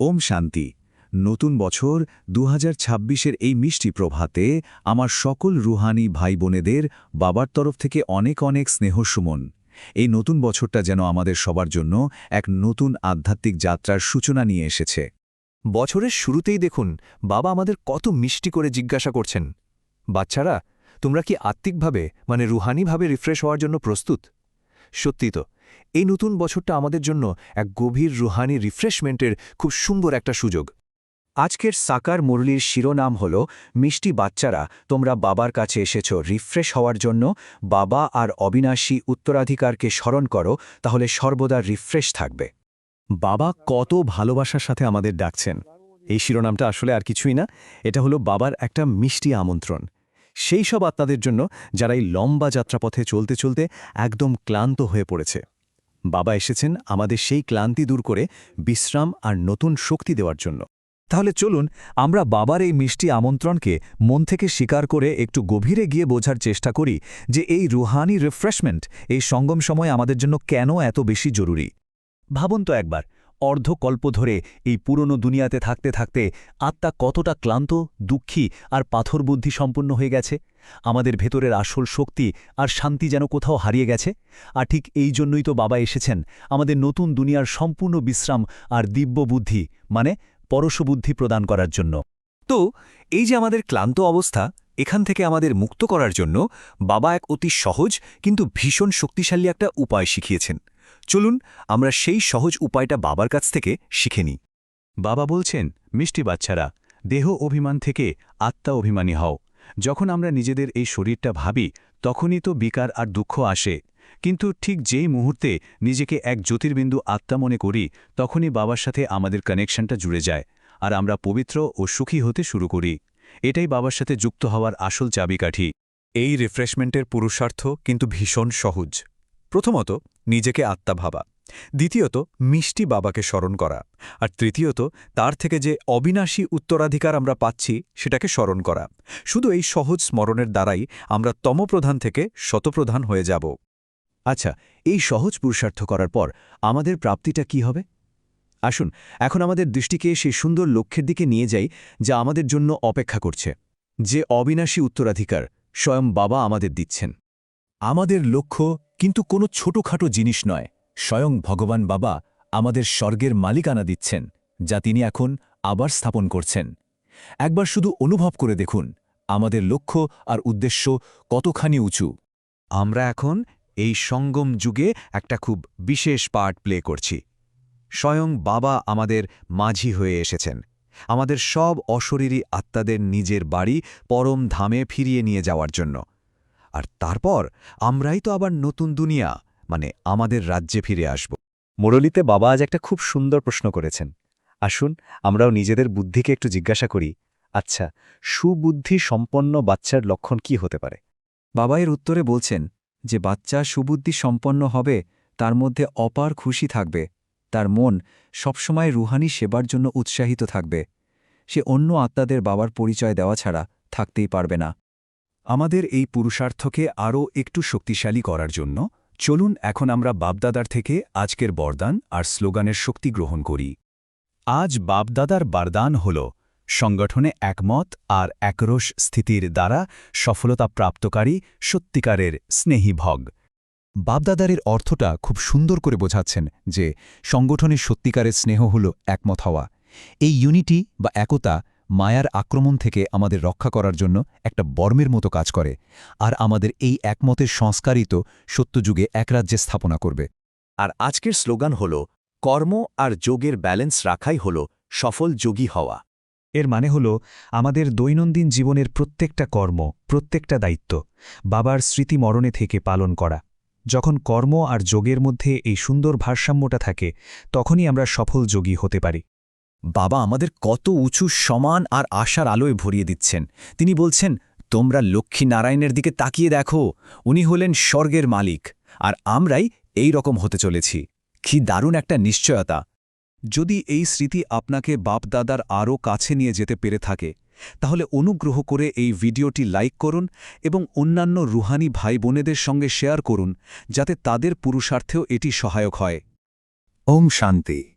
ওম শান্তি। নতুন বছর দু হাজার এই মিষ্টি প্রভাতে আমার সকল রুহানি ভাই বোনেদের বাবার তরফ থেকে অনেক অনেক স্নেহ সুমন এই নতুন বছরটা যেন আমাদের সবার জন্য এক নতুন আধ্যাত্মিক যাত্রার সূচনা নিয়ে এসেছে। বছরের শুরুতেই দেখুন, বাবা আমাদের কত মিষ্টি করে জিজ্ঞাসা করছেন। বাচ্চারা, তোমরা কি আত্মিকভাবে মানে রুহানিভাবে রিফ্রেশ হওয়ার জন্য প্রস্তুত? সত্যি তো এই নতুন বছরটা আমাদের জন্য এক গভীর রুহানি রিফ্রেশমেন্টের খুব সুন্দর একটা সুযোগ। আজকের সাকার মুরলির শিরোনাম হল, মিষ্টি বাচ্চারা, তোমরা বাবার কাছে এসেছ রিফ্রেশ হওয়ার জন্য। বাবা আর অবিনাশী উত্তরাধিকারকে স্মরণ করো, তাহলে সর্বদা রিফ্রেশ থাকবে। বাবা কত ভালোবাসার সাথে আমাদের ডাকছেন। এই শিরোনামটা আসলে আর কিছুই না, এটা হলো বাবার একটা মিষ্টি আমন্ত্রণ। সেই সব আত্মাদের জন্য যারা এই লম্বা যাত্রাপথে চলতে চলতে একদম ক্লান্ত হয়ে পড়েছে। বাবা এসেছেন আমাদের সেই ক্লান্তি দূর করে বিশ্রাম আর নতুন শক্তি দেওয়ার জন্য। তাহলে চলুন, আমরা বাবার এই মিষ্টি আমন্ত্রণকে মন থেকে স্বীকার করে একটু গভীরে গিয়ে বোঝার চেষ্টা করি যে এই রুহানি রিফ্রেশমেন্ট এই সঙ্গম সময় আমাদের জন্য কেন এত বেশি জরুরি। ভাবুন তো একবার অর্ধকল্প ধরে এই পুরনো দুনিয়াতে থাকতে থাকতে আত্মা কতটা ক্লান্ত, দুঃখী আর পাথর বুদ্ধি সম্পন্ন হয়ে গেছে? আমাদের ভেতরের আসল শক্তি আর শান্তি যেন কোথাও হারিয়ে গেছে? আর ঠিক এই জন্যই তো বাবা এসেছেন, আমাদের নতুন দুনিয়ার সম্পূর্ণ বিশ্রাম আর দিব্য বুদ্ধি মানে পরশবুদ্ধি প্রদান করার জন্য। তো, এই যে আমাদের ক্লান্ত অবস্থা, এখান থেকে আমাদের মুক্ত করার জন্য বাবা এক অতি সহজ কিন্তু ভীষণ শক্তিশালী একটা উপায় শিখিয়েছেন। চলুন আমরা সেই সহজ উপায়টা বাবার কাছ থেকে শিখে নিই। বাবা বলছেন, মিষ্টি বাচ্চারা, দেহ অভিমান থেকে আত্মা অভিমানী হও। যখন আমরা নিজেদের এই শরীরটা ভাবি, তখনই তো বিকার আর দুঃখ আসে। কিন্তু ঠিক যেই মুহূর্তে নিজেকে এক জ্যোতির্বিন্দু আত্মা মনে করি, তখনই বাবার সাথে আমাদের কানেকশনটা জুড়ে যায় আর আমরা পবিত্র ও সুখী হতে শুরু করি। এটাই বাবার সাথে যুক্ত হওয়ার আসল চাবিকাঠি। এই রিফ্রেশমেন্টের পুরুষার্থ কিন্তু ভীষণ সহজ। প্রথমত, নিজেকে আত্মা ভাবা। দ্বিতীয়ত, মিষ্টি বাবাকে স্মরণ করা। আর তৃতীয়ত, তার থেকে যে অবিনাশী উত্তরাধিকার আমরা পাচ্ছি, সেটাকে স্মরণ করা। শুধু এই সহজ স্মরণের দ্বারাই আমরা তমপ্রধান থেকে শতপ্রধান হয়ে যাব। আচ্ছা এই সহজ পুরুষার্থ করার পর আমাদের প্রাপ্তিটা কি হবে? আসুন, এখন আমাদের দৃষ্টিকে সেই সুন্দর লক্ষ্যের দিকে নিয়ে যাই, যা আমাদের জন্য অপেক্ষা করছে। যে অবিনাশী উত্তরাধিকার স্বয়ং বাবা আমাদের দিচ্ছেন। আমাদের লক্ষ্য কিন্তু কোনো ছোটখাটো জিনিস নয়। স্বয়ং ভগবান বাবা আমাদের স্বর্গের মালিকানা দিচ্ছেন, যা তিনি এখন আবার স্থাপন করছেন। একবার শুধু অনুভব করে দেখুন, আমাদের লক্ষ্য আর উদ্দেশ্য কতখানি উঁচু। আমরা এখন এই সঙ্গম যুগে একটা খুব বিশেষ পার্ট প্লে করছি। স্বয়ং বাবা আমাদের মাঝি হয়ে এসেছেন। আমাদের সব অশরীরী আত্মাদের নিজের বাড়ি পরম ধামে ফিরিয়ে নিয়ে যাওয়ার জন্য। আর তারপর আমরাই তো আবার নতুন দুনিয়া মানে আমাদের রাজ্যে ফিরে আসব। মুরলিতে বাবা আজ একটা খুব সুন্দর প্রশ্ন করেছেন। আসুন, আমরাও নিজেদের বুদ্ধিকে একটু জিজ্ঞাসা করি। আচ্ছা সুবুদ্ধি সম্পন্ন বাচ্চার লক্ষণ কি হতে পারে? বাবা এর উত্তরে বলছেন যে বাচ্চা সুবুদ্ধি সম্পন্ন হবে, তার মধ্যে অপার খুশি থাকবে, তার মন সবসময় রুহানি সেবার জন্য উৎসাহিত থাকবে। সে অন্য আত্মাদের বাবার পরিচয় দেওয়া ছাড়া থাকতেই পারবে না। আমাদের এই পুরুষার্থকে আরও একটু শক্তিশালী করার জন্য, চলুন এখন আমরা বাপদাদার থেকে আজকের বরদান আর স্লোগানের শক্তি গ্রহণ করি। আজ বাপদাদার বারদান হল, সংগঠনে একমত আর একরোশ স্থিতির দ্বারা সফলতা প্রাপ্তকারী সত্যিকারের স্নেহী ভগ। বাপদাদারের অর্থটা খুব সুন্দর করে বোঝাচ্ছেন যে, সংগঠনের সত্যিকারের স্নেহ হল একমত হওয়া। এই ইউনিটি বা একতা মায়ার আক্রমণ থেকে আমাদের রক্ষা করার জন্য একটা বর্মের মতো কাজ করে, আর আমাদের এই একমতের সংস্কারিত সত্যযুগে এক রাজ্যে স্থাপনা করবে। আর আজকের স্লোগান হল, কর্ম আর যোগের ব্যালেন্স রাখাই হল সফল যোগী হওয়া। এর মানে হল, আমাদের দৈনন্দিন জীবনের প্রত্যেকটা কর্ম, প্রত্যেকটা দায়িত্ব বাবার স্মৃতি মরণে থেকে পালন করা। যখন কর্ম আর যোগের মধ্যে এই সুন্দর ভারসাম্যটা থাকে, তখনই আমরা সফল যোগী হতে পারি। বাবা আমাদের কত উঁচু, সমান আর আশার আলোয় ভরিয়ে দিচ্ছেন। তিনি বলছেন, তোমরা লক্ষ্মী নারায়ণের দিকে তাকিয়ে দেখো, উনি হলেন স্বর্গের মালিক, আর আমরাই এই রকম হতে চলেছি। কি দারুণ একটা নিশ্চয়তা। যদি এই স্মৃতি আপনাকে বাপদাদার আরও কাছে নিয়ে যেতে পেরে থাকে, তাহলে অনুগ্রহ করে এই ভিডিওটি লাইক করুন এবং অন্যান্য রুহানি ভাই বোনেদের সঙ্গে শেয়ার করুন, যাতে তাদের পুরুষার্থেও এটি সহায়ক হয়। ওম শান্তি।